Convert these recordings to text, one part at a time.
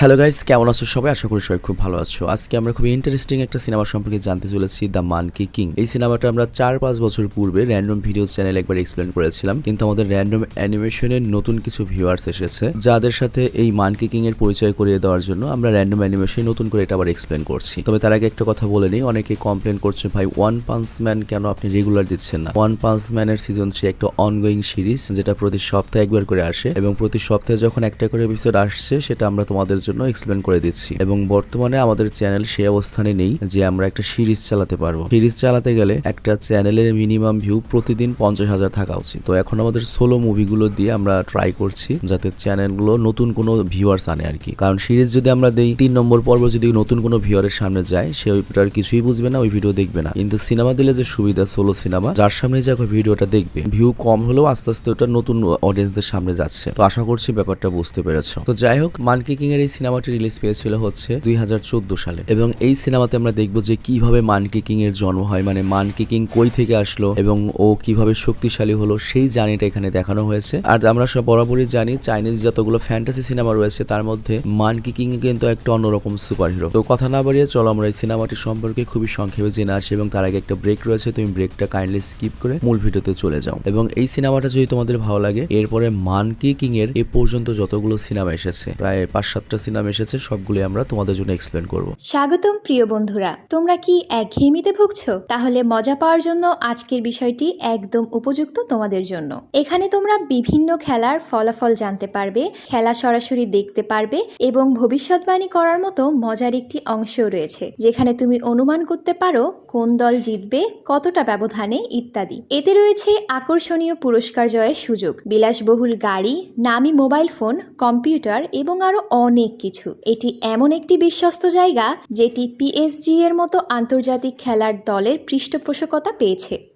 Hello guys কেমন আছো সবাই? আশা করি সবাই খুব ভালো আছো। আজকে আমরা খুব ইন্টারেস্টিং একটা সিনেমা সম্পর্কে জানতে চলেছি দ্য মানকি কিং এই সিনেমাটা আমরা চার পাঁচ বছর পূর্বে র্যান্ডম ভিডিও চ্যানেল একবার এক্সপ্লেন করেছিলাম, কিন্তু আমাদের র্যান্ডম অ্যানিমেশনের নতুন কিছু ভিউয়ার্স এসেছে, যাদের সাথে এই মানকি কিং এর পরিচয় করিয়ে দেওয়ার জন্য আমরা র্যান্ডম অ্যানিমেশন নতুন করে এটা আবার এক্সপ্লেন করছি। তবে তার আগে একটা কথা বলে নিই, অনেকে কমপ্লেন করছে, ভাই ওয়ান পাঞ্চ ম্যান কেন আপনি রেগুলার দিচ্ছেন না? ওয়ান পাঞ্চ ম্যানের সিজন থ্রি একটা অনগোয়িং সিরিজ যেটা প্রতি সপ্তাহে একবার করে আসে, এবং প্রতি সপ্তাহে যখন একটা করে এপিসোড আসছে, সেটা আমরা তোমাদের জন্য এক্সপ্লেন করে দিচ্ছি। এবং বর্তমানে আমাদের চ্যানেল সে অবস্থানে নেই যে আমরা একটা সিরিজ চালাতে পারব। সিরিজ চালাতে গেলে একটা চ্যানেলের মিনিমাম ভিউ প্রতিদিন পঞ্চাশ হাজার থাকা উচিত। তো এখন আমাদের সোলো মুভিগুলো দিয়ে আমরা ট্রাই করছি যাতে চ্যানেলগুলো নতুন কোনো ভিউয়ার্স আনে আর কি। কারণ সিরিজ যদি আমরা দেই, তিন নম্বর পর্ব যদি নতুন কোনো ভিউয়ারের সামনে যায়, সে ওইটার কিছুই বুঝবে না, ওই ভিডিও দেখবে না। কিন্তু সিনেমা দিলে যে সুবিধা সোলো সিনেমা যার সামনে যাক ওই ভিডিওটা দেখবে ভিউ কম হলেও আস্তে আস্তে ওটা নতুন অডিয়েন্সদের সামনে যাচ্ছে। তো আশা করছি ব্যাপারটা বুঝতে পেরেছ। তো যাই হোক মানকি কিং এর এই সিনেমাটি রিলিজ পেয়েছিল হচ্ছে দুই হাজার চোদ্দ সালে। এবং এই সিনেমাতে আমরা দেখব যে কীভাবে মানকি কিং এর জন্ম হয় মানে মানকি কিং কই থেকে আসলো এবং ও কীভাবে শক্তিশালী হলো সেই জার্নিটা এখানে দেখানো হয়েছে। আর আমরা সব বরাবরই জানি চাইনিজ যতগুলো ফ্যান্টাসি সিনেমা রয়েছে, তার মধ্যে মানকি কিং কিন্তু একটা অন্যরকম সুপার হিরো তো কথা না বাড়িয়ে চলো আমরা এই সিনেমাটি সম্পর্কে খুবই সংক্ষেপে জেনে আসি এবং তার আগে একটা ব্রেক রয়েছে, তুমি ব্রেকটা কাইন্ডলি স্কিপ করে মূল ভিডিওতে চলে যাও। এবং এই সিনেমাটা যদি তোমাদের ভালো লাগে, এরপরে মানকি কিং এর এ পর্যন্ত যতগুলো সিনেমা এসেছে, প্রায় পাঁচ সাতটা সিনেমা এসেছে সবগুলো আমরা তোমাদের জন্য এক্সপ্লেন করব। স্বাগতম প্রিয় বন্ধুরা, তোমরা কি একঘেয়েমিতে ভুগছো? তাহলে মজা পাওয়ার জন্য আজকের বিষয়টি একদম উপযুক্ত তোমাদের জন্য। এখানে তোমরা বিভিন্ন খেলার ফলাফল জানতে পারবে, খেলা সরাসরি দেখতে পারবে এবং ভবিষ্যৎবাণী করার মতো মজার একটি অংশও রয়েছে, যেখানে তুমি অনুমান করতে পারো কোন দল জিতবে, কতটা ব্যবধানে, ইত্যাদি। এতে রয়েছে আকর্ষণীয় পুরস্কার জয়ের সুযোগ, বিলাসবহুল গাড়ি, নামি মোবাইল ফোন, কম্পিউটার এবং আরও অনেক কিছু। এটি এমন একটি বিশ্বস্ত জায়গা যেটি পিএসজি এর মতো আন্তর্জাতিক খেলার দলের পৃষ্ঠপোষকতা পেয়েছে।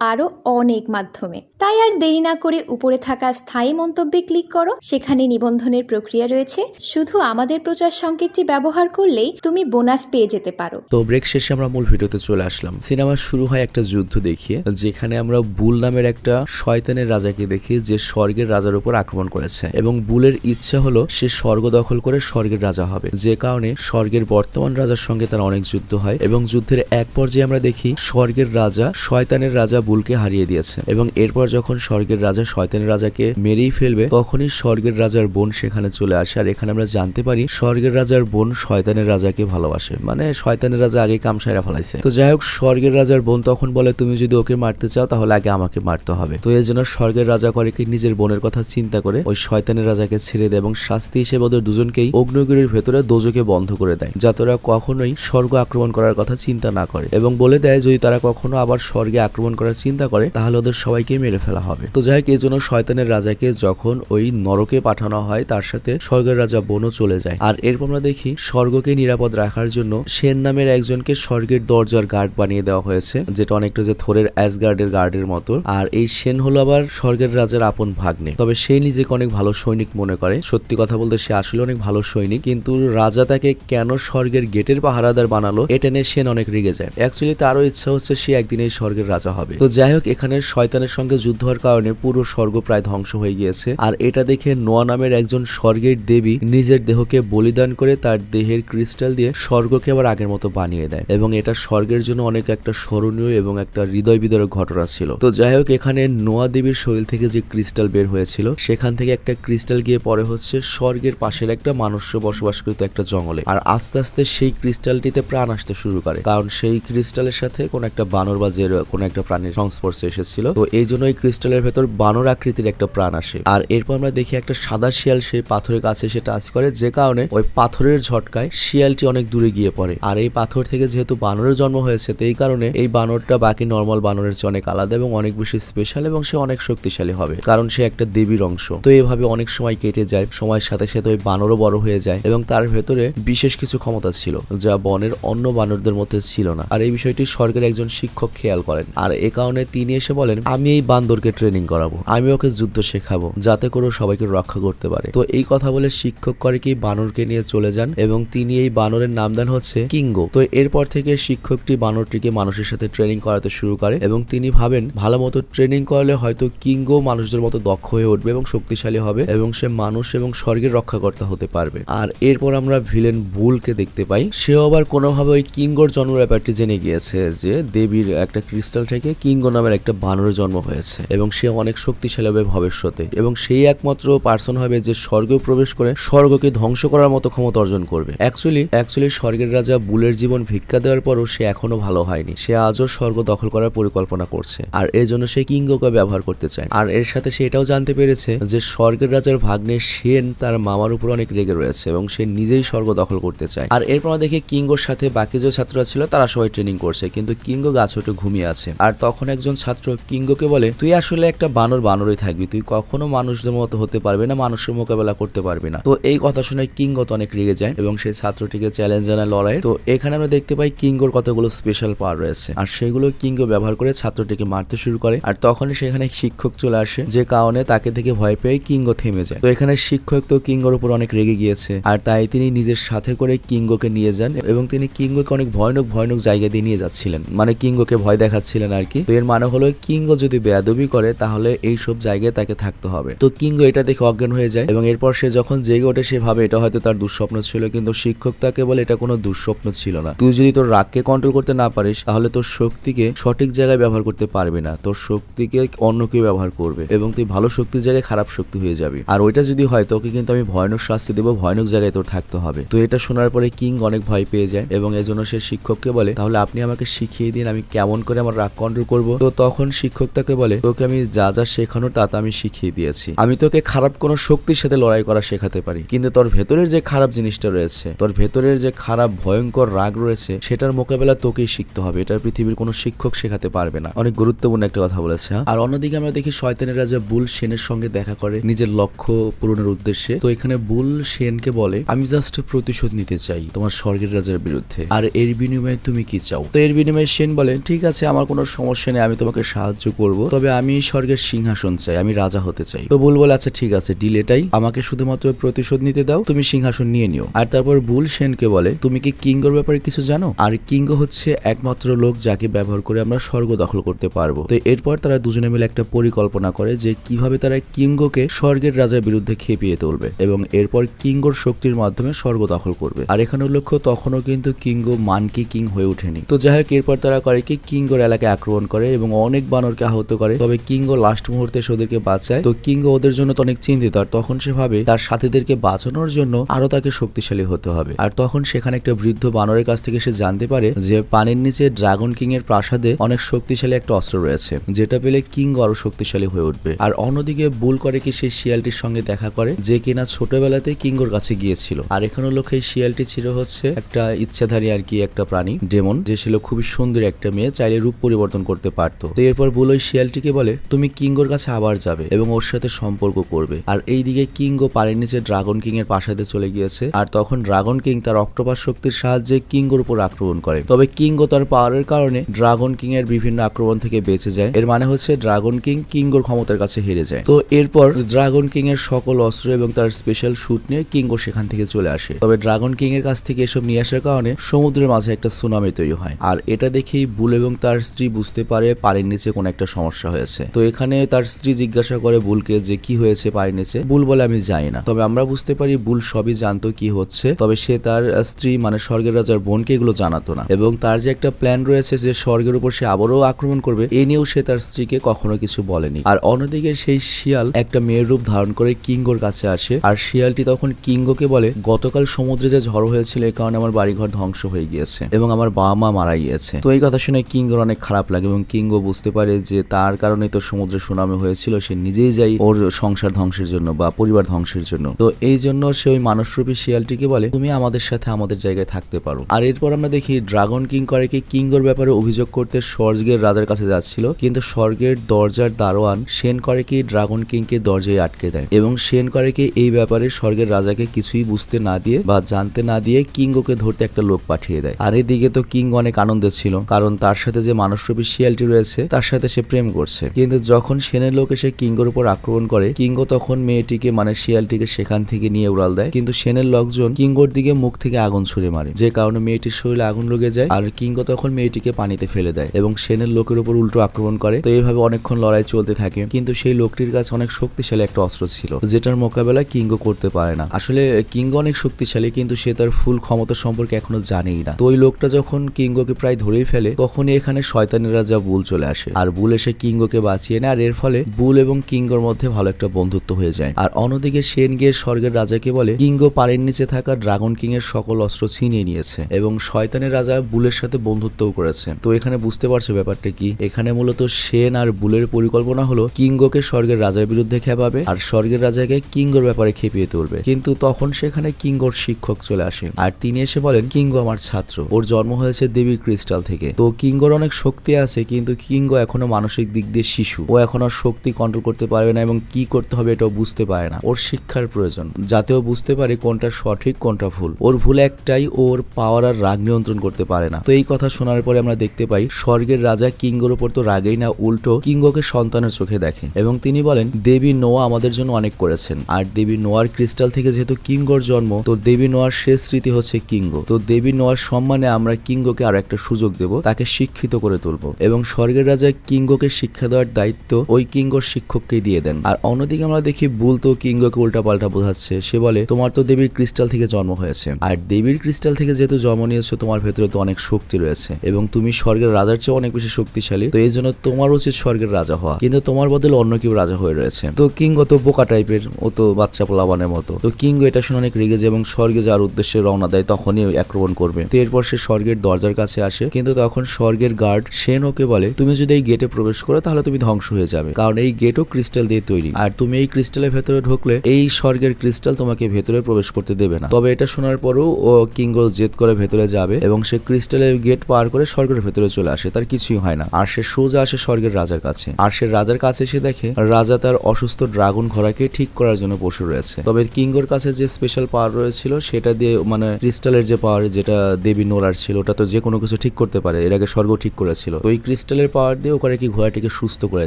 আরও অনেক মাধ্যমে। তাই আর দেরি না করে উপরে থাকা স্থায়ী মন্তব্যে ক্লিক করো। সেখানে নিবন্ধনের প্রক্রিয়া রয়েছে। শুধু আমাদের প্রচার সংকেতটি ব্যবহার করলেই তুমি বোনাস পেয়ে যেতে পারো। তো ব্রেক শেষে আমরা মূল ভিডিওতে চলে আসলাম। সিনেমা শুরু হয় একটা যুদ্ধ দেখিয়ে, যেখানে আমরা বুল নামের একটা শয়তানের রাজাকে দেখি যে স্বর্গের রাজার উপর আক্রমণ করেছে। এবং বুলের ইচ্ছা হলো সে স্বর্গ দখল করে স্বর্গের রাজা হবে। যে কারণে স্বর্গের বর্তমান রাজার সঙ্গে তার অনেক যুদ্ধ হয়। এবং যুদ্ধের এক পর্যায়ে আমরা দেখি স্বর্গের রাজা শয়তানের রাজা বুলকে হারিয়ে দিয়েছে এবং এরপর যখন স্বর্গের রাজা শয়তানের রাজাকে মেরেই ফেলবে, তখনই স্বর্গের রাজার বোন সেখানে চলে আসে। আর এখানে আমরা জানতে পারি, স্বর্গের রাজার বোন শয়তানের রাজাকে ভালোবাসে। মানে শয়তানের রাজা আগে কামসাইরা ফেলাইছে। তো যাই হোক, স্বর্গের রাজার বোন তখন বলে, তুমি যদি ওকে মারতে চাও, তাহলে আগে আমাকে মারতে হবে। তো এই জন্য স্বর্গের রাজা করে কি নিজের বোনের কথা চিন্তা করে ওই শয়তানের রাজাকে ছেড়ে দেয় এবং শাস্তি হিসেবে ওদের দুজনকেই অগ্নগিরির ভেতরে দোজোকে বন্ধ করে দেয়, যাতে ওরা কখনোই স্বর্গ আক্রমণ করার কথা চিন্তা না করে এবং বলে দেয়, যদি তারা কখনো আবার স্বর্গে আক্রমণ করার চিন্তা করে, তাহলে ওদের সবাইকে মেরে ফেলা হবে। তো যাই হোক, এই জন্য শয়তানের রাজাকে যখন ওই নরকে পাঠানো হয়, তার সাথে স্বর্গের রাজা বনও চলে যায়। আর এরপর আমরা দেখি, স্বর্গকে নিরাপদ রাখার জন্য সেন নামের একজনকে স্বর্গের দরজার গার্ড বানিয়ে দেওয়া হয়েছে, যেটা অনেকটা যে থোরের অ্যাসগার্ডের গার্ডের মতো। আর এই সেন হলো আবার স্বর্গের রাজার আপন ভাগ্নে। তবে সে নিজেকে অনেক ভালো সৈনিক মনে করে। সত্যি কথা বলতে, সে আসলে অনেক ভালো সৈনিক। কিন্তু রাজা তাকে কেন স্বর্গের গেটের পাহারাদার বানালো, এটা নিয়ে সেন অনেক রেগে যায়। অ্যাকচুয়ালি তারও ইচ্ছা হচ্ছে সে একদিন এই স্বর্গের রাজা হবে। তো যাই হোক, এখানে শয়তানের সঙ্গে যুদ্ধ হওয়ার কারণে পুরো স্বর্গ প্রায় ধ্বংস হয়ে গিয়েছে। আর এটা দেখে নোয়া নামের একজন স্বর্গের দেবী নিজের দেহকে বলিদান করে তার দেহের ক্রিস্টাল দিয়ে স্বর্গকে আবার আগের মতো বানিয়ে দেয়। এবং এটা স্বর্গের জন্য অনেক একটা স্মরণীয় এবং একটা হৃদয় বিদারক ঘটনা ছিল। তো যাই হোক, এখানে নোয়া দেবীর শরীর থেকে যে ক্রিস্টাল বের হয়েছিল, সেখান থেকে একটা ক্রিস্টাল গিয়ে পরে হচ্ছে স্বর্গের পাশের একটা মানুষ্য বসবাসকৃত একটা জঙ্গলে। আর আস্তে আস্তে সেই ক্রিস্টালটিতে প্রাণ আসতে শুরু করে। কারণ সেই ক্রিস্টালের সাথে কোন একটা বানর বা যে কোনো একটা একটা প্রাণীর সংস্পর্শে এসেছিল। তো এই জন্য এই ক্রিস্টালের ভেতর বানর আকৃতির একটা প্রাণ আসে। আর এরপর আমরা দেখি একটা সাদা শিয়াল সেই পাথরের কাছে এসে টাচ করে, যে কারণে ওই পাথরের ঝটকায় শিয়ালটি অনেক দূরে গিয়ে পড়ে। আর এই পাথর থেকে যেহেতু বানরের জন্ম হয়েছে এই কারণে এই বানরটা বাকি নর্মাল বানরের চেয়ে অনেক আলাদা এবং অনেক বেশি স্পেশাল এবং সে অনেক শক্তিশালী হবে, কারণ সে একটা দেবীর অংশ। তো এইভাবে অনেক সময় কেটে যায়, সময়ের সাথে সাথে ওই বানরও বড় হয়ে যায় এবং তার ভেতরে বিশেষ কিছু ক্ষমতা ছিল, যা বনের অন্য বানরদের মধ্যে ছিল না। আর এই বিষয়টি স্বর্গের একজন শিক্ষক খেয়াল করেন। আর এ কারণে তিনি এসে বলেন, আমি এই বান্দরকে ট্রেনিং করাবো। আমি ওকে যুদ্ধ শেখাবো, যাতে করে সবাইকে রক্ষা করতে পারে। তো এই কথা বলে শিক্ষক করে কি বানরকে নিয়ে চলে যান এবং তিনি এই বানরের নাম দেন হচ্ছে কিঙ্গো। তো এরপর থেকে শিক্ষকটি বানরটিকে মানুষের সাথে ট্রেনিং করাতে শুরু করে এবং তিনি ভাবেন, ভালো মতো ট্রেনিং করলে হয়তো কিঙ্গো মানুষদের মতো দক্ষ হয়ে উঠবে এবং শক্তিশালী হবে এবং সে মানুষ এবং স্বর্গের রক্ষাকর্তা হতে পারবে। আর এরপর আমরা ভিলেন বুলকে দেখতে পাই। সেও আবার কোনোভাবে ওই কিঙ্গোর জন্ম ব্যাপারটি জেনে গিয়েছে যে দেবীর একটা ক্রিস্টাল থেকে কিঙ্গো নামের একটা বানরের জন্ম হয়েছে এবং সে অনেক শক্তিশালী হবে ভবিষ্যতে এবং সেই একমাত্র পার্সন হবে যে স্বর্গে প্রবেশ করে স্বর্গকে ধ্বংস করার মতো ক্ষমতা অর্জন করবে। অ্যাকচুয়ালি অ্যাকচুয়ালি স্বর্গের রাজা বুলের জীবন ভিক্ষা দেওয়ার পরও সে এখনও ভালো হয়নি। সে আজও স্বর্গ দখল করার পরিকল্পনা করছে। আর এর জন্য সে কিঙ্গোকে ব্যবহার করতে চায়। আর এর সাথে সে এটাও জানতে পেরেছে যে স্বর্গের রাজার ভাগ্নে সেন তার মামার উপর অনেক রেগে রয়েছে এবং সে নিজেই স্বর্গ দখল করতে চায়। আর এরপর দেখে কিঙ্গোর সাথে বাকি যে ছাত্ররা ছিল, তারা সবাই ট্রেনিং করছে। কিন্তু কিঙ্গো গাছ ঘুমিয়ে আছে। আর তখন একজন ছাত্র কিঙ্গোকে বলে, তুই আসলে একটা বানর বানরই থাকবি, তুই কখনো মানুষদের মতো হতে পারবি না, মানুষের মোকাবেলা করতে পারবি না। তো এই কথা শুনে কিঙ্গো তো অনেক রেগে যায় এবং সেই ছাত্রটিকে চ্যালেঞ্জ জানায় লড়াই তো এখানে আমরা দেখতে পাই কিঙ্গোর কতগুলো স্পেশাল পাওয়ার রয়েছে। আর সেগুলো কিঙ্গো ব্যবহার করে ছাত্রটিকে মারতে শুরু করে। আর তখনই সেখানে শিক্ষক চলে আসে, যে কারণে তাকে থেকে ভয় পেয়ে কিঙ্গো থেমে যায়। তো এখানে শিক্ষক তো কিঙ্গোর উপর অনেক রেগে গিয়েছে। আর তাই তিনি নিজের সাথে করে কিঙ্গোকে নিয়ে যান এবং তিনি কিঙ্গোকে অনেক ভয়ানক ভয়ানক জায়গা দিয়ে নিয়ে যাচ্ছিলেন। মানে কিঙ্গোকে ভয় দেখাচ্ছিলেন আর কি। তো এর মানে হলো কিঙ্গো যদি বেয়াদবি করে, তাহলে এই সব জায়গায় তাকে থাকতে হবে। তো কিঙ্গো এটা দেখে অজ্ঞান হয়ে যায় এবং এরপর সে যখন জেগে ওঠে, সে ভাবে এটা হয়তো তার দুঃস্বপ্ন ছিল, কিন্তু শিক্ষক তাকে বলে এটা কোনো দুঃস্বপ্ন ছিল না। তুই যদি তোর রাগকে কন্ট্রোল করতে না পারিস, তাহলে তোর শক্তিকে সঠিক জায়গায় ব্যবহার করতে পারবি না। তোর শক্তিকে অন্য কেউ ব্যবহার করবে এবং তুই ভালো শক্তির জায়গায় খারাপ শক্তি হয়ে যাবি। আর ওইটা যদি হয়, তোকে কিন্তু আমি ভয়ানক শাস্তি দেবো, ভয়ানক জায়গায় তোর থাকতে হবে। তো এটা শোনার পরে কিং অনেক ভয় পেয়ে যায় এবং এজন্য সে শিক্ষককে বলে, তাহলে আপনি আমাকে শিখিয়ে দিন আমি কেমন করে আমার রাগ কন্ট্রোল করব। তো তখন শিক্ষক তাকে বলে, তোকে আমি যা যা শেখানো তা আমি শিখিয়ে দিয়েছি। আমি তোকে খারাপ কোনো শক্তির সাথে লড়াই করা শেখাতে পারি। কিন্তু তোর ভেতরের যে খারাপ জিনিসটা রয়েছে, তোর ভেতরের যে খারাপ, ভয়ঙ্কর রাগ রয়েছে, সেটার মোকাবেলা তোকেই শিখতে হবে। এটা পৃথিবীর কোনো শিক্ষক শেখাতে পারবে না। অনেক গুরুত্বপূর্ণ একটা কথা বলেছে হ্যাঁ? আর অন্যদিকে আমরা দেখি শয়তানের রাজা বুল সেনের সঙ্গে দেখা করে নিজের লক্ষ্য পূরণের উদ্দেশ্যে। তো এখানে বুল সেনকে বলে, আমি জাস্ট প্রতিশোধ নিতে চাই তোমার স্বর্গের রাজার বিরুদ্ধে। আর এর বিনিময়ে তুমি কি চাও? তো এর বিনিময়ে সেন বলে, ঠিক আছে, আমার কোনো সমস্যা নেই, আমি তোমাকে সাহায্য করব। তবে আমি স্বর্গের সিংহাসন চাই, আমি রাজা হতে চাই। তো বুল বলে আচ্ছা ঠিক আছে ডিল এটাই। আমাকে শুধুমাত্র প্রতিশোধ নিতে দাও, তুমি সিংহাসন নিয়ে নিও। আর তারপর বুল সেনকে বলে, তুমি কি কিঙ্গোর ব্যাপারে কিছু জানো? আর কিঙ্গো হচ্ছে একমাত্র লোক যাকে ব্যবহার করে আমরা স্বর্গ দখল করতে পারব। তো এরপর তারা দুজনে মিলে একটা পরিকল্পনা করে যে কীভাবে তারা কিঙ্গোকে স্বর্গের রাজার বিরুদ্ধে খেপিয়ে তুলবে এবং এরপর কিঙ্গোর শক্তির মাধ্যমে স্বর্গ দখল করবে। আর এখানে লক্ষ্য তখনও কিন্তু কিঙ্গো মানকি কিং হয়ে ওঠেনি। তো যাই হোক, এরপর তারা করে কি, কিঙ্গোর এলাকায় আক্রমণ করে এবং অনেক বানরকে আহত করে। তবে কিঙ্গো লাস্ট মুহূর্তে ওদেরকে বাঁচায়। তো কিঙ্গো ওদের জন্য তো অনেক চিন্তিত, আর তখন সে ভাবে তার সাথীদেরকে বাঁচানোর জন্য আরও তাকে শক্তিশালী হতে হবে। আর তখন সেখানে একটা বৃদ্ধ বানরের কাছ থেকে সে জানতে পারে যে পানির নিচে ড্রাগন কিং এর প্রাসাদে অনেক শক্তিশালী একটা অস্ত্র রয়েছে, যেটা পেলে কিং আরও শক্তিশালী হয়ে উঠবে। আর অন্যদিকে বুল করে কি সেই শিয়ালটির সঙ্গে দেখা করে, যে কিনা ছোটবেলাতে কিঙ্গোর কাছে গিয়েছিল। আর এখানে লোক এই শিয়ালটি ছিল হচ্ছে একটা ইচ্ছাধারী আর কি একটা প্রাণী, ডেমন, যে ছিল খুবই সুন্দর একটা মেয়ে, চাইলে রূপ পরিবর্তন করতে পারতো। এরপর বুল ওই শিয়ালটিকে বলে, তুমি কিঙ্গোর কাছে আবার যাবে এবং ওর সাথে সম্পর্ক করবে। আর এইদিকে কিঙ্গো পানির নিচে ড্রাগন কিং এর প্রাসাদে চলে গিয়েছে, আর তখন ড্রাগন কিং তার অক্টোপাস শক্তির সাহায্যে কিঙ্গোর উপর আক্রমণ করে। তবে কিঙ্গো তার পাওয়ারের কারণে ড্রাগন কিং এর বিভিন্ন আক্রমণ থেকে বেঁচে যায়। এর মানে হচ্ছে ড্রাগন কিং কিঙ্গোর ক্ষমতার কাছে হেরে যায়। তো এরপর ড্রাগন কিং এর সকল অস্ত্র এবং তার স্পেশাল শুট নিয়ে কিঙ্গো সেখান থেকে চলে আসে। তবে ড্রাগন কিং এর কাছ থেকে এসব নিয়ে আসার কারণে সমুদ্রের মাঝে একটা সুনামি তৈরি হয়। আর এটা দেখেই বুল এবং তার স্ত্রী বুঝতে পারে পানির নিচে কোনো একটা সমস্যা হয়েছে। তো এখানে তার স্ত্রী জিজ্ঞাসা করে বুলকে যে কি হয়েছে পানির নিচে? বুল বলে, আমি জানি না। তবে আমরা বুঝতে পারি বুল সবই জানতো কি হচ্ছে। তবে সে তার স্ত্রী মানে স্বর্গের রাজার বোনকে এগুলো জানাতো না। এবং তার যে একটা প্ল্যান রয়েছে যে স্বর্গের উপর সে আবারও আক্রমণ করবে, এ নিয়েও সে তার স্ত্রীকে কখনো কিছু বলেনি। আর অন্যদিকে সেই শিয়াল একটা মেয়ের রূপ ধারণ করে কিঙ্গোর কাছে আসে। আর শিয়ালটি তখন কিঙ্গোকে বলে, গতকাল সমুদ্রে যে ঝড় হয়েছিল এই কারণে আমার বাড়িঘর ধ্বংস হয়ে গিয়েছে এবং আমার বাবা মা মারা গিয়েছে। তো এই কথা শুনে কিঙ্গোর অনেক খারাপ লাগে এবং কিঙ্গো বুঝতে পারে যে তার কারণে তো সমুদ্রে সুনামি হয়েছিল, সে নিজেই যাই ওর সংসার ধ্বংসের জন্য বা পরিবার ধ্বংসের জন্য। তো এই জন্য সে ওই মানুষরূপী শিয়ালটিকে বলে, তুমি আমাদের সাথে আমাদের জায়গায় থাকতে পারো। আর এরপর আমরা দেখি ড্রাগন কিং করে কি কিঙ্গোর ব্যাপারে অভিযোগ করতে স্বর্গের রাজার কাছে যাচ্ছিল। কিন্তু স্বর্গের দরজার দারোয়ান সেন করে কি ড্রাগন কিংকে দরজায় আটকে দেয় এবং সেন করে কি এই ব্যাপারে স্বর্গের রাজাকে কিছুই বুঝতে না দিয়ে বা জানতে না দিয়ে কিঙ্গোকে ধরতে একটা লোক পাঠিয়ে দেয়। আর এদিকে তো কিং অনেক আনন্দে ছিল, কারণ তার সাথে যে মানুষরূপী শিয়ালটি রয়েছে, তার সাথে সে প্রেম করছে। কিন্তু যখন সেনের লোক এসে কিঙ্গোর উপর আক্রমণ করে, কিঙ্গো তখন মেয়েটিকে মানে শিয়ালটিকে সেখান থেকে নিয়ে উড়াল দেয়। কিন্তু সেনের লোকজন কিঙ্গোর দিকে মুখ থেকে আগুন ছুড়ে মারে, যে কারণে মেয়েটির শরীরে আগুন লেগে যায় আর কিঙ্গো তখন মেয়েটিকে পানিতে ফেলে দেয় এবং সেনের লোকের উপর উল্টো আক্রমণ করে। তো এইভাবে অনেকক্ষণ লড়াই চলতে থাকে, কিন্তু সেই লোকটির কাছে অনেক শক্তিশালী একটা অস্ত্র ছিল, যেটার মোকাবেলা কিঙ্গো করতে পারে না। আসলে কিঙ্গো অনেক শক্তিশালী, কিন্তু সে তার ফুল ক্ষমতা সম্পর্কে এখনও জানেই না। তো ওই লোকটা যখন কিঙ্গোকে প্রায় ধরেই ফেলে, তখনই এখানে শয়তানের রাজা বুল চলে আসে। আর বুল এসে কিঙ্গোকে বাঁচিয়ে নেয়, আর এর ফলে বুল এবং কিঙ্গোর মধ্যে ভালো একটা বন্ধুত্ব হয়ে যায়। আর অন্যদিকে সেন গিয়ে স্বর্গের রাজাকে বলে কিঙ্গো পাড়ের নিচে থাকা ড্রাগন কিং এর সকল অস্ত্র ছিনিয়ে নিয়েছে এবং শয়তানের রাজা বুলের সাথে বন্ধুত্বও করেছে। তো এখানে বুঝতে পারছ ব্যাপারটা কি? এখানে মূলত সেন আর বুলের পরিকল্পনা হলো কিঙ্গোকে স্বর্গের রাজার বিরুদ্ধে খেপাবে আর স্বর্গের রাজাকে কিঙ্গোর ব্যাপারে খেপিয়ে তুলবে। কিন্তু তখন সেখানে কিঙ্গোর শিক্ষক চলে আসে। আর তিনি এসে বলেন কিঙ্গো আমার ছাত্র। ওর জন্ম হয়েছে দেবীর ক্রিস্টাল থেকে। তো কিঙ্গোর অনেক শক্তি আছে, কিন্তু কিঙ্গো এখনও মানসিক দিক দিয়ে শিশু। ও এখন শক্তি কন্ট্রোল করতে পারবে না এবং কি করতে হবে এটাও বুঝতে পারে না। ওর শিক্ষার প্রয়োজন, যাতে ও বুঝতে পারে কোনটা সঠিক, কোনটা ভুল। ওর ভুল একটাই, ওর পাওয়ার আর রাগ নিয়ন্ত্রণ করতে পারে না। তো এই কথা শোনার পরে আমরা দেখতে পাই, স্বর্গের রাজা কিঙ্গোর উপর তো রাগেই না, উল্টো কিঙ্গোকে সন্তানের চোখে দেখে। এবং তিনি বলেন, দেবী নোয়া আমাদের জন্য অনেক করেছেন। আর দেবী নোয়ার ক্রিস্টাল থেকে যেহেতু কিঙ্গোর জন্ম, তো দেবী নোয়ার শেষ স্মৃতি হচ্ছে কিঙ্গো। তো দেবী নোয়ার সম্মানে আমরা কিঙ্গোকে আর একটা সুযোগ দেব, তাকে শিক্ষিত করে তুলবো। এবং স্বর্গের রাজা কিঙ্গোকে শিক্ষা দেওয়ার দায়িত্ব ওই কিঙ্গোর শিক্ষককে দিয়ে দেন। আর অন্যদিকে আমরা দেখি বুল তো কিঙ্গোকে উল্টা পাল্টা বোঝাচ্ছে। সে বলে, তোমার তো দেবীর ক্রিস্টাল থেকে জন্ম হয়েছে। আর দেবীর ক্রিস্টাল থেকে যেহেতু জন্ম নিয়েছো, তোমার ভেতরে তো অনেক শক্তি রয়েছে। এবং তুমি স্বর্গের রাজার চেয়ে অনেক বেশি শক্তিশালী। তো এই জন্য তোমার উচিত স্বর্গের রাজা হওয়া। কিন্তু তোমার বদলে অন্য কেউ রাজা হয়ে রয়েছে। তো কিঙ্গো তো বোকা টাইপের, ও তো বাচ্চা পোলাবানের মতো। তো কিঙ্গো এটা শুনে অনেক রেগে যায় এবং স্বর্গে যাওয়ার উদ্দেশ্যে রওনা দেয়, তখনই আক্রমণ করবে। তো এরপর সে স্বর্গের দরজার কাছে আসে। কিন্তু তখন স্বর্গের গার্ড সেন ওকে বলে, তুমি যদি এই গেটে প্রবেশ করো, তাহলে তুমি ধ্বংস হয়ে যাবে। কারণ এই গেটও ক্রিস্টাল দিয়ে তৈরি। আর তুমি এই ক্রিস্টালের ভেতরে ঢুকলে, এই স্বর্গের ক্রিস্টাল তোমাকে ভেতরে প্রবেশ করতে দেবে না। তবে এটা শোনার পরেও ও কিঙ্গো জেদ করে ভেতরে যাবে এবং সে ক্রিস্টালের গেট পার করে স্বর্গের ভেতরে চলে আসে। তার কিছুই হয় না। আর সে সোজা আসে স্বর্গের রাজার কাছে। আর সে রাজার কাছে এসে দেখে, রাজা তার অসুস্থ ড্রাগন ঘোড়াকে ঠিক করার জন্য বসে রয়েছে। তবে কিঙ্গোর কাছে যে স্পেশাল পাওয়ার রয়েছিল, সেটা দিয়ে মানে ক্রিস্টালের যে পাওয়ার যেটা দেবী নোলার ছিল, ওটা তো যে কোনো কিছু ঠিক করতে পারে। এর আগে স্বর্গ ঠিক করেছিল। তো ওই ক্রিস্টালের পাওয়ার দিয়ে ওখানে কি ঘোড়াটিকে সুস্থ করে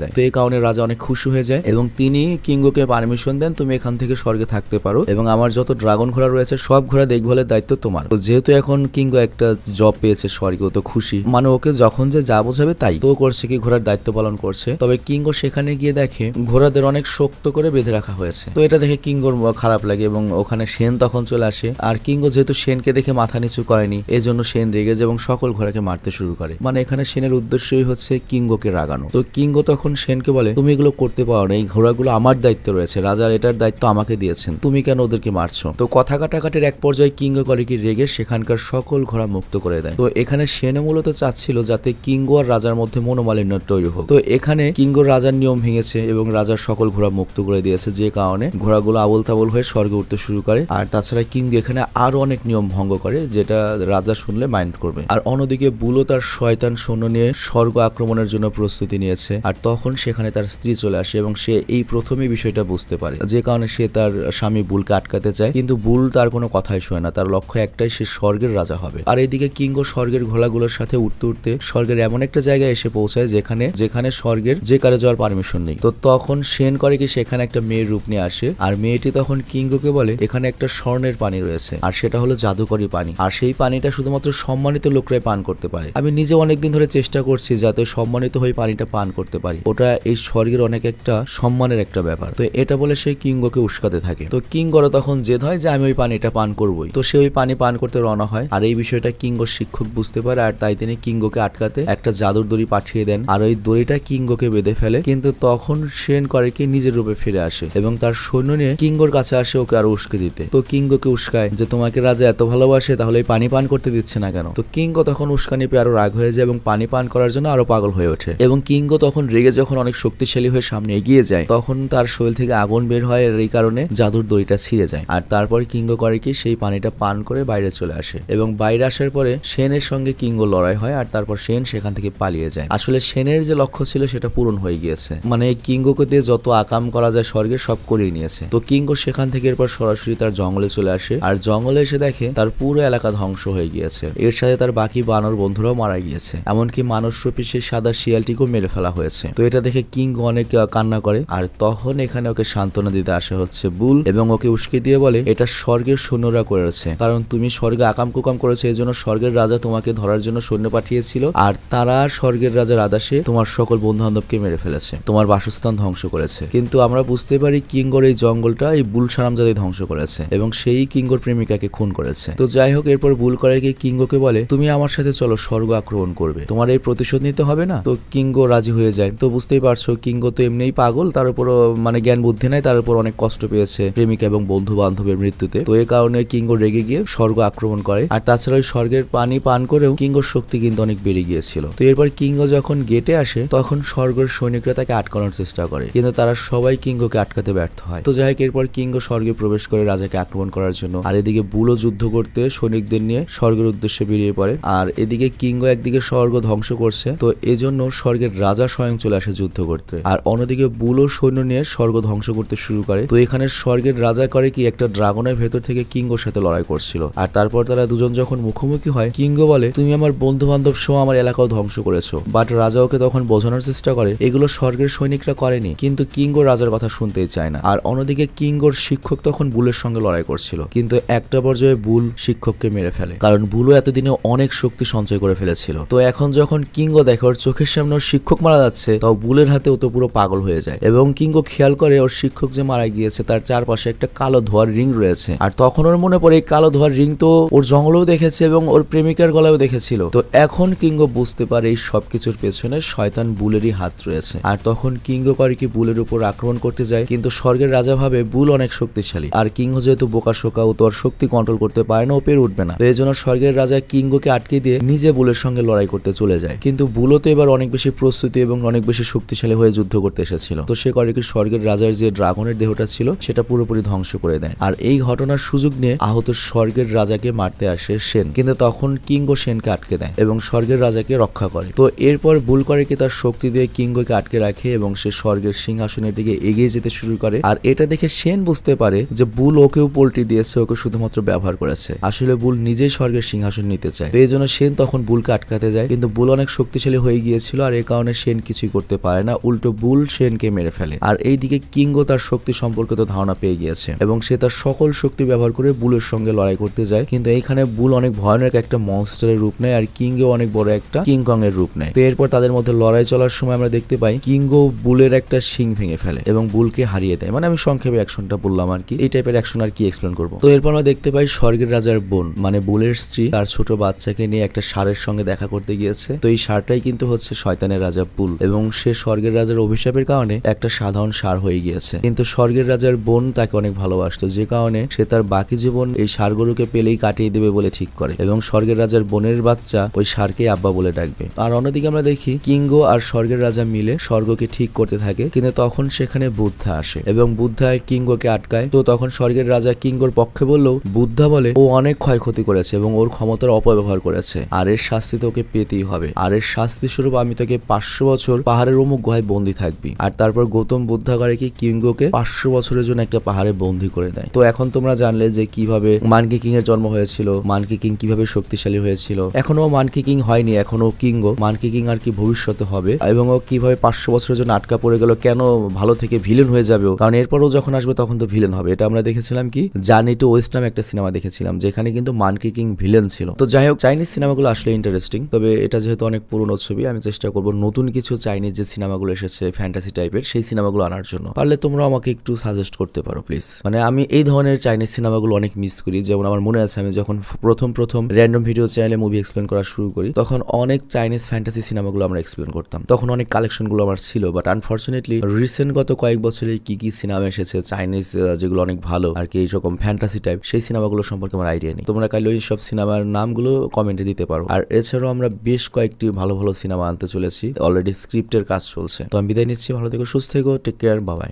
দেয়। তো এই কারণে রাজা অনেক খুশি হয়ে যায় এবং তিনি কিঙ্গোকে পারমিশন দেন, তুমি এখান থেকে স্বর্গে থাকতে পারো এবং আমার যত ড্রাগন ঘোড়া রয়েছে, সব ঘোড়া দেখভালের দায়িত্ব তোমার। তো যেহেতু এখন কিঙ্গো একটা জব পেয়েছে, স্বর্গে তো খুশি মানে ওকে যখন যে যা বোঝাবে তাই। তো করছে কি, ঘোড়ার দায়িত্ব পালন করছে। তবে কিঙ্গো সেখানে গিয়ে দেখে ঘোড়াদের অনেক শক্ত করে বেঁধে রাখা হয়েছে। তো এটা দেখে কিঙ্গোর খারাপ লাগে এবং ওখানে সেন তখন চলে আসে। আর কিঙ্গো যেহেতু সেনকে দেখে মাথা নিচু করেনি এই জন্য সেন রেগে যায় এবং সকল ঘোড়াকে মারতে শুরু করে। মানে এখানে সেনের উদ্দেশ্যই হচ্ছে কিঙ্গোকে রাগানো। তো কিঙ্গো তখন সেনকে বলে, তুমি এগুলো করতে পারো না, এই ঘোড়াগুলো আমার দায়িত্ব রয়েছে। রাজার এটার দায়িত্ব আমাকে দিয়েছেন। তুমি কেন ওদেরকে মারছো? তো কথা কাটাকাটির এক পর্যায়ে কিঙ্গো করে কি রেগে সেখানকার সকল ঘোড়া মুক্ত করে দেয়। তো এখানে সেনে মূলত চাচ্ছিল যাতে কিঙ্গো আর রাজার মধ্যে মনোমালিন্য তৈরি হোক। তো এখানে কিঙ্গো রাজার নিয়ম ভেঙেছে এবং রাজার সকল ঘোড়া মুক্ত করে দিয়েছে, যে কারণে ঘোড়াগুলো আবল তাবল হয়ে স্বর্গে উঠতে শুরু করে। আর তাছাড়া কিঙ্গো এখানে আরও অনেক নিয়ম ভঙ্গ করে, যেটা রাজা শুনলে মাইন্ড করবে। আর অন্যদিকে বুলো তার শয়তান সৈন্য নিয়ে স্বর্গ আক্রমণের জন্য প্রস্তুতি নিয়েছে। আর তখন সেখানে তার স্ত্রী চলে আসে এবং সে এই প্রথমেই বিষয়টা বুঝতে পারে। যে কারণে সে তার স্বামী বুলকে আটকাতে চায়। কিন্তু বুল তার কোনো কথাই শোয় না। তার লক্ষ্য একটাই, সে স্বর্গের রাজা হবে। আর এদিকে কিঙ্গো স্বর্গের ঘোড়াগুলোর সাথে উঠতে উঠতে স্বর্গের এমন একটা জায়গায় এসে পৌঁছায় যেখানে যেখানে স্বর্গের যে কারে যাওয়ার পারমিশন নেই। তো তখন সেন করে কি সেখানে একটা মেয়ের রূপ নিয়ে আসে। আর মেয়েটি তখন কিঙ্গোকে বলে, এখানে একটা স্বর্ণের পানি রয়েছে। আর সেটা হলো জাদুকরি পানি। আর সেই পানিটা শুধুমাত্র সম্মানিত লোকরাই পান করতে পারে। আমি নিজে অনেকদিন ধরে চেষ্টা করছি যাতে সম্মানিত হয়ে পানিটা পান করতে পারি। ওটা এই স্বর্গের অনেক একটা সম্মানের একটা ব্যাপার। তো এটা বলে সেই কিঙ্গোকে উস্কাতে থাকে। তো কিঙ্গরও তখন জেদ হয় যে আমি ওই পানিটা পান করবই। তো সে ওই পানি পান করতে রওনা হয়। আর এই বিষয়টা কিঙ্গোর শিক্ষক বুঝতে পারে আর তাই তিনি কিঙ্গোকে আটকাতে একটা জাদুর দড়ি পাঠিয়ে দেন। আর ওই দড়িটা কিঙ্গোকে বেঁধে ফেলে। কিন্তু তখন সেন করে কি নিজের রূপে ফিরে আসে এবং তার সৈন্য নিয়ে কিঙ্গোর কাছে আসে ওকে আরও উস্কে দিতে। তো কিঙ্গোকে উস্কায় যে, তোমাকে রাজা এত ভালোবাসে, তাহলে পানি পান করতে দিচ্ছে না কেন? তো কিঙ্গো তখন উস্কানি পেয়ে আরও রাগ হয়ে যায় এবং পানি পান করার জন্য আরও পাগল হয়ে ওঠে। এবং কিঙ্গো তখন রেগে যখন অনেক শক্তিশালী হয়ে সামনে এগিয়ে যায়, তখন তার শরীর থেকে আগুন বের হয় এই কারণে জাদুর দড়িটা ছিঁড়ে যায়। আর তারপর কিঙ্গো করে কি, সেই পানিটা পান করে বাইরে চলে আসে এবং বাইরে আসার পরে সেনের সঙ্গে কিঙ্গো লড়াই হয় আর তারপর সেন সেখান থেকে পালিয়ে যায়। আসলে সেনের যে লক্ষ্য ছিল সেটা পূরণ হয়ে গিয়েছে। মানে কিঙ্গোকে দিয়ে যত আকাম করা যায় স্বর্গে সব করিয়ে নিয়েছে। তো কিঙ্গো সেখান থেকে এরপর সরাসরি তার জঙ্গলে চলে আসে আর জঙ্গলে এসে দেখে তার পুরো এলাকা ধ্বংস হয়ে গিয়েছে। এর সাথে তার বাকি বানর বন্ধুরাও মারা গিয়েছে। এমনকি মানুষরূপী সেই সাদা শিয়ালটিকেও মেরে ফেলা হয়েছে। তো এটা দেখে কিং অনেক কান্না করে। আর তখন এখানে ওকে সান্ত্বনা দিতে আসা হচ্ছে বুল এবং ওকে উস্কে দিয়ে বলে, এটা স্বর্গের সৈন্যরা করেছে। কারণ তুমি স্বর্গে আকাম কুকাম করেছে, এই জন্য স্বর্গের রাজা তোমাকে ধরার জন্য সৈন্য পাঠিয়েছিল। আর তারা স্বর্গের রাজার আদাসে তোমার সকল বন্ধু বান্ধবকে মেরে ফেলেছে। তোমার বাসস্থান ধ্বংস করেছে। কিন্তু আমরা বুঝতে পারি কিঙ্গর এই জঙ্গলটা এই বুল সারামজাদি ধ্বংস করেছে এবং সেই কিঙ্গর প্রেমিকাকে খুন করেছে। তো যাই হোক, এরপর বুল করে গিয়ে কিঙ্গোকে বলে, তুমি আমার সাথে চলো, স্বর্গ আক্রমণ করবে। তোমার এই প্রতিশোধ নিতে হবে না? তো কিঙ্গো রাজি হয়ে যায়। তো বুঝতেই পারছ, কিঙ্গো তো এমনিই পাগল, তার উপর মানে জ্ঞান বুদ্ধি নাই, তার উপর অনেক কষ্ট পেয়েছে প্রেমিকা এবং বন্ধু বান্ধবের মৃত্যুতে। তো এই কারণে কিঙ্গো রেগে গিয়ে স্বর্গ আক্রমণ করে। আর তাছাড়া ওই স্বর্গের পানি পান করেও কিঙ্গোর শক্তি কিন্তু অনেক বেড়ে গিয়েছিল। তো এরপর কিঙ্গো যখন গেটে আসে, তখন স্বর্গের সৈনিকরা তাকে আটকানোর চেষ্টা করে। কিন্তু তারা সবাই কিঙ্গোকে আটকাতে ব্যর্থ হয়। তো যাই হোক এরপর কিঙ্গো স্বর্গে প্রবেশ করে রাজাকে আক্রমণ করার জন্য। আর এদিকে বুলো যুদ্ধ করতে সৈনিকদের নিয়ে স্বর্গের উদ্দেশ্যে বেরিয়ে পড়ে। আর এদিকে কিঙ্গো একদিকে স্বর্গ ধ্বংস করছে। তো এজন্য স্বর্গের রাজা স্বয়ং চলে আসে যুদ্ধ করতে। আর অন্যদিকে বুলো সৈন্য নিয়ে স্বর্গ ধ্বংস করতে শুরু করে। তো এখানে স্বর্গের রাজা করে কি একটা ড্রাগনের ভেতর থেকে কিঙ্গোর সাথে লড়াই করছিল। আর তারপর তারা দুজন যখন মুখোমুখি হয়, কিঙ্গো বলে, তুমি আমার বন্ধু বান্ধব সহ আমার এলাকাও ধ্বংস করেছ। বাট রাজা ওকে তখন বোঝানোর চেষ্টা করে, এগুলো স্বর্গের সৈনিকরা করেনি, কিন্তু কিঙ্গো রাজার কথা শুনতেই চায় না। আর অন্যদিকে কিঙ্গোর শিক্ষক তখন বুলের সঙ্গে লড়াই করছিল। কিন্তু একটা পর্যায়ে বুল শিক্ষককে মেরে ফেলে। কারণ বুলও এতদিনে অনেক শক্তি সঞ্চয় করে ফেলেছিল। তো এখন যখন কিঙ্গো দেখে ওর চোখের সামনে ওর শিক্ষক মারা যাচ্ছে, তাও বুলের হাতে ও তো পুরো পাগল হয়ে যায়। এবং কিঙ্গো খেয়াল করে ওর শিক্ষক যে মারা গিয়েছে, তার চারপাশে একটা কালো ধোয়ার রিং রয়েছে। আর তখন ওর মনে পড়ে, এই কালো ধোয়ার রিং তো ওর জঙ্গলেও দেখেছে এবং ওর প্রেমিকার গলায়ও দেখেছিল। তো এখন কিঙ্গো বুঝতে পারে এই সবকিছুর পেছনে শয়তান বুলেরই হাত রয়েছে। আর তখন কিঙ্গো করে কি বুলের উপর আক্রমণ করতে যায়, কিন্তু স্বর্গের রাজা ভাবে বুল অনেক শক্তিশালী। আর কিঙ্গো যেহেতু বোকা শোকা, ও তো আর শক্তি কন্ট্রোল করতে পারে না, ও পেরে উঠবে না। তো এই জন্য স্বর্গের রাজা কিঙ্গোকে আটকে দিয়ে নিজে বুলের সঙ্গে লড়াই করতে চলে যায়। কিন্তু বুলও তো এবার অনেক বেশি প্রস্তুতি এবং অনেক বেশি শক্তিশালী হয়ে যুদ্ধ করতে এসেছিল। তো সে করে কি স্বর্গের রাজার যে ড্রাগনের দেহটা ছিল, সেটা পুরোপুরি ধ্বংস করে দেয়। আর এই ঘটনার সুযোগ নিয়ে আহত স্বর্গের রাজাকে মারতে আসে সেন। কিন্তু তখন কিঙ্গো সেনকে আটকে দেয় এবং স্বর্গের রাজাকে রক্ষা করে। তো এরপর ভুল করে কি তার শক্তি দিয়ে কিঙ্গোকে আটকে রাখে এবং সে স্বর্গের সিংহাসনের দিকে এগিয়ে যেতে শুরু করে। আর এটা দেখে সেন বুঝতে পারে যে বুল ওকেও পোল্ট্রি দিয়েছে, ওকে শুধুমাত্র ব্যবহার করেছে। আসলে বুল নিজেই স্বর্গের সিংহাসন নিতে চায়। এই জন্য সেন তখন বুলকে আটকাতে যায়। কিন্তু বুল অনেক শক্তিশালী হয়ে গিয়েছিল আর এই কারণে সেন কিছুই করতে পারে না। উল্টো বুল সেনকে মেরে ফেলে। আর এইদিকে কিঙ্গো তার শক্তি সম্পর্কিত ধারণা পেয়ে গিয়েছে এবং সে তার সকল শক্তি ব্যবহার করে বুলের সঙ্গে লড়াই করতে যায়। কিন্তু এইখানে বুল অনেক ভয়ানক একটা মনস্টারের রূপ নেয় আর কিঙ্গো অনেক বড় একটা কিংকং এর রূপ নেয়। তো এরপর তাদের মধ্যে লড়াই চলার সময় আমরা দেখতে পাই কিঙ্গো বুলের একটা শিং ভেঙে ফেলে এবং বুলকে হারিয়ে দেয়। মানে আমি সংক্ষেপে অ্যাকশনটা বললাম আর কি। এই টাইপের অ্যাকশন আর কি এক্সপ্লেন করব? তো এরপর আমরা দেখতে পাই স্বর্গের রাজার বোন মানে বুলের স্ত্রী, তার ছোট বাচ্চাকে নিয়ে একটা সারের সঙ্গে দেখা করতে গিয়েছে। তো এই সারটাই কিন্তু হচ্ছে শয়তানের রাজা পুল এবং সে স্বর্গের রাজার অভিশাপের কারণে একটা সাধারণ সার হয়ে গিয়েছে। কিন্তু স্বর্গের রাজার বোন তাকে অনেক ভালোবাসতো, যে কারণে সে তার বাকি জীবন এই ষাঁড়গুলোকে পেলেই কাটিয়ে দেবে বলে ঠিক করে এবং স্বর্গের রাজার বোনের বাচ্চা ওই ষাঁড়কেই আব্বা বলে ডাকবে। আর অন্যদিকে আমরা দেখি, কিঙ্গো আর স্বর্গের রাজা মিলে স্বর্গকে ঠিক করতে থাকে, কিন্তু তখন সেখানে বুদ্ধা আসে এবং বুদ্ধা কিঙ্গোকে আটকায়। তো তখন স্বর্গের রাজা কিঙ্গোর পক্ষে বললেও, বুদ্ধা বলে, ও অনেক ক্ষয়ক্ষতি করেছে এবং ওর ক্ষমতার অপব্যবহার করেছে, আর এর শাস্তি তোকে পেতেই হবে। আর এর শাস্তি স্বরূপ আমি তোকে পাঁচশো বছর পাহাড়ের অমুক গুহায় বন্দি থাকবি। আর তারপর গৌতম বুদ্ধাগারে কি কিঙ্গোকে পাঁচশো বছরের জন্য একটা পাহাড়ে বন্দি করে দেয়? তো এখন তোমরা জানলে যে কীভাবে মানকি কিং এর জন্ম হয়েছিল, মানকি কিং কীভাবে শক্তিশালী হয়েছিল। এখনও মানকি কিং হয়নি এখনও কিঙ্গো। মানকি কিং আর কি ভবিষ্যতে হবে, এবং ও কীভাবে পাঁচশো বছরের জন্য আটকা পড়ে গেল, কেন ভালো থেকে ভিলেন হয়ে যাবে? কারণ এরপরও যখন আসবে তখন তো ভিলেন হবে। এটা আমরা দেখেছিলাম কি? জার্নি টু ওয়েস্ট নামে একটা সিনেমা দেখেছিলাম, যেখানে কিন্তু মানকি কিং ভিলেন ছিল। তো যাই হোক, চাইনিজ সিনেমাগুলো আসলে ইন্টারেস্টিং তবে এটা যেহেতু অনেক পুরনো ছবি, আমি চেষ্টা করব নতুন কিছু চাইনিজ যে সিনেমাগুলো এসেছে ফ্যান্টাসি টাইপের সেই সিনেমাগুলো আনার জন্য। পারলে তোমরা আমাকে একটু সাজেস্ট করতে পারো প্লিজ মানে আমি এই ধরনের চাইনিজ সিনেমাগুলো অনেক মিস করি, যেমন আমার মনে আছে আমি যখন প্রথম প্রথম র্যান্ডম ভিডিও চ্যানেলে মুভি এক্সপ্লেন করা শুরু করি, তখন অনেক চাইনিজ ফ্যান্টাসি সিনেমাগুলো আমরা এক্সপ্লেন করতাম। তখন অনেক কালেকশনগুলো আমার ছিল বাট আনফর্চুনেটলি রিসেন্ট গত কয়েক বছরে কি কি সিনেমা এসেছে, চাইনিজ যেগুলো অনেক ভালো, আর কি এইরকম ফ্যান্টাসি টাইপ সেই সিনেমাগুলো সম্পর্কে আমার আইডিয়া নেই। তোমরা কাইলে ওই সব সিনেমার নামগুলো কমেন্টে দিতে পারো। আর এছাড়াও আমরা বেশ কয়েক একটি ভালো ভালো সিনেমা আনতে চলেছি। অলরেডি স্ক্রিপ্টের কাজ চলছে। তো আমি বিদায় নিচ্ছি, ভালো থেকো, সুস্থ থেকো টেক কেয়ার বাবাই